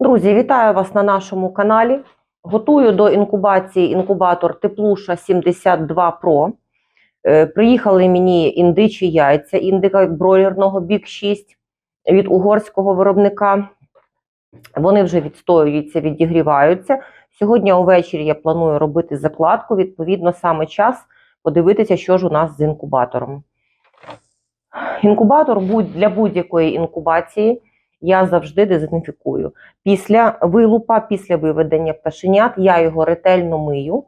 Друзі, вітаю вас на нашому каналі. Готую до інкубації інкубатор Теплуша 72 Pro. Е, Приїхали мені індичі яйця індика бройлерного бік 6 від угорського виробника. Вони вже відстоюються, відігріваються. Сьогодні увечері я планую робити закладку. Відповідно, саме час подивитися, що ж у нас з інкубатором. Інкубатор для будь-якої інкубації я завжди дезінфікую. Після вилупа, після виведення пташенят, я його ретельно мию,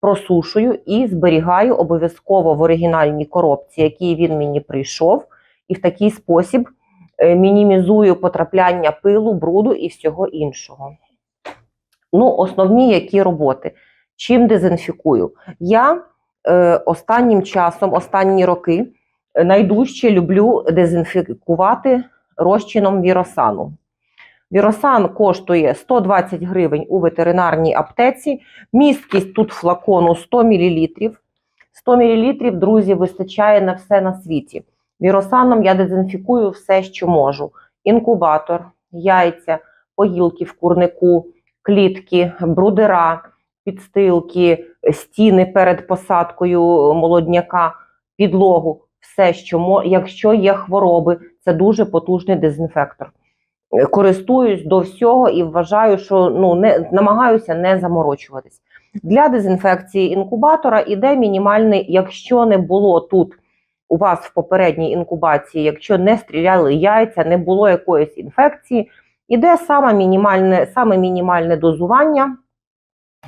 просушую і зберігаю обов'язково в оригінальній коробці, який він мені прийшов, і в такий спосіб е, мінімізую потрапляння пилу, бруду і всього іншого. Ну, основні які роботи. Чим дезінфікую? Я е, останнім часом, останні роки, е, найдужче люблю дезінфікувати розчином віросану. Віросан коштує 120 гривень у ветеринарній аптеці. Місткість тут флакону 100 мл. 100 мл, друзі, вистачає на все на світі. Віросаном я дезінфікую все, що можу: інкубатор, яйця, поїлки в курнику, клітки, брудера, підстилки, стіни перед посадкою молодняка, підлогу. Все, що якщо є хвороби, це дуже потужний дезінфектор. Е, Користуюсь до всього і вважаю, що ну не намагаюся не заморочуватись. Для дезінфекції інкубатора іде мінімальний, якщо не було тут у вас в попередній інкубації, якщо не стріляли яйця, не було якоїсь інфекції, іде саме мінімальне, саме мінімальне дозування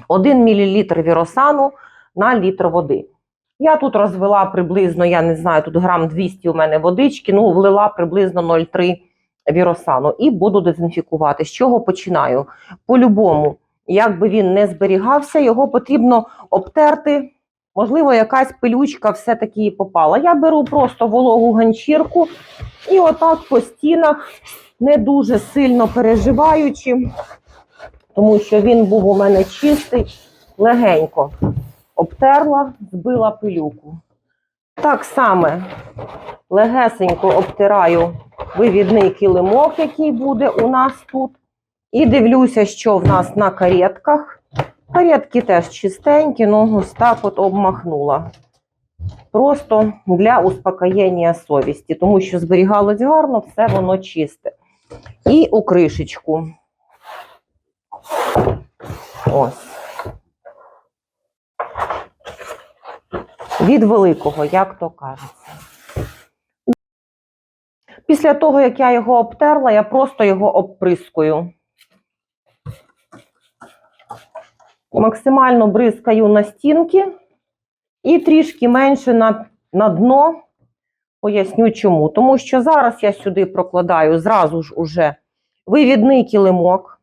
1 мл віросану на літр води. Я тут розвела приблизно, я не знаю, тут грам 200 у мене водички, ну влила приблизно 0,3 віросану і буду дезінфікувати. З чого починаю? По-любому, як би він не зберігався, його потрібно обтерти. Можливо, якась пилючка все-таки попала. Я беру просто вологу ганчірку і отак по стінах, не дуже сильно переживаючи, тому що він був у мене чистий, легенько обтерла, збила пилюку. Так само легесенько обтираю вивідний килимок, який буде у нас тут. І дивлюся, що в нас на каретках. Каретки теж чистенькі, ну ось так от обмахнула. Просто для успокоєння совісті, тому що зберігалось гарно, все воно чисте. І у кришечку. Ось. Від великого, як то кажеться. Після того, як я його обтерла, я просто його обприскую. Максимально бризкаю на стінки і трішки менше на, на дно. Поясню чому. Тому що зараз я сюди прокладаю зразу ж уже вивідний килимок,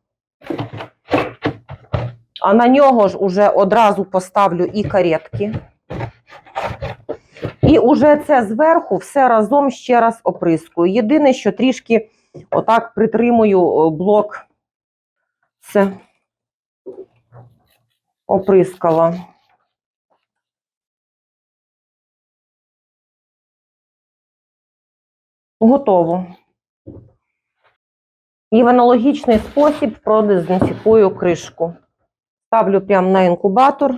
а на нього ж уже одразу поставлю і каретки. І уже це зверху все разом ще раз оприскую. Єдине, що трішки отак притримую блок. Це оприскала. Готово. І в аналогічний спосіб продезінфікую кришку. Ставлю прямо на інкубатор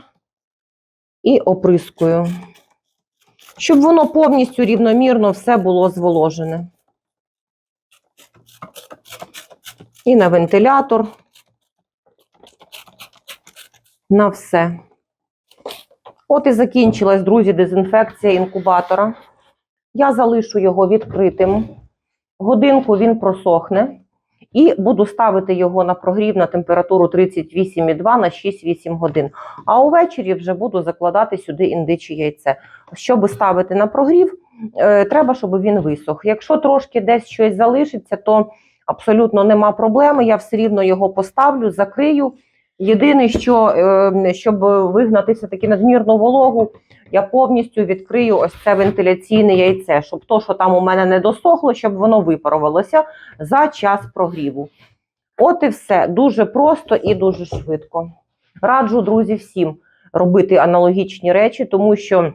і оприскую щоб воно повністю рівномірно все було зволожене. І на вентилятор, на все. От і закінчилась, друзі, дезінфекція інкубатора. Я залишу його відкритим. Годинку він просохне. І буду ставити його на прогрів на температуру 38,2 на 6-8 годин. А увечері вже буду закладати сюди індиче яйце. Щоб ставити на прогрів, е, треба, щоб він висох. Якщо трошки десь щось залишиться, то абсолютно нема проблеми. Я все рівно його поставлю, закрию. Єдине, що е, щоб вигнати все-таки надмірну вологу, я повністю відкрию ось це вентиляційне яйце, щоб то, що там у мене не досохло, щоб воно випарувалося за час прогріву. От і все. Дуже просто і дуже швидко. Раджу, друзі, всім робити аналогічні речі, тому що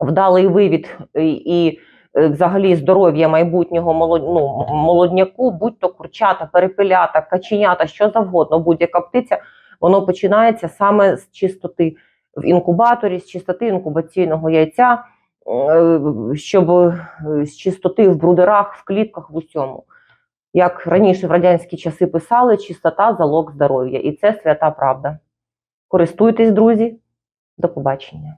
вдалий вивід і е, взагалі здоров'я майбутнього молод, ну, молодняку, будь-то курчата, перепелята, каченята, що завгодно, будь-яка птиця, воно починається саме з чистоти в інкубаторі, з чистоти інкубаційного яйця, е, щоб е, з чистоти в брудерах, в клітках, в усьому. Як раніше в радянські часи писали, чистота залог здоров'я. І це свята правда. Користуйтесь, друзі. До побачення.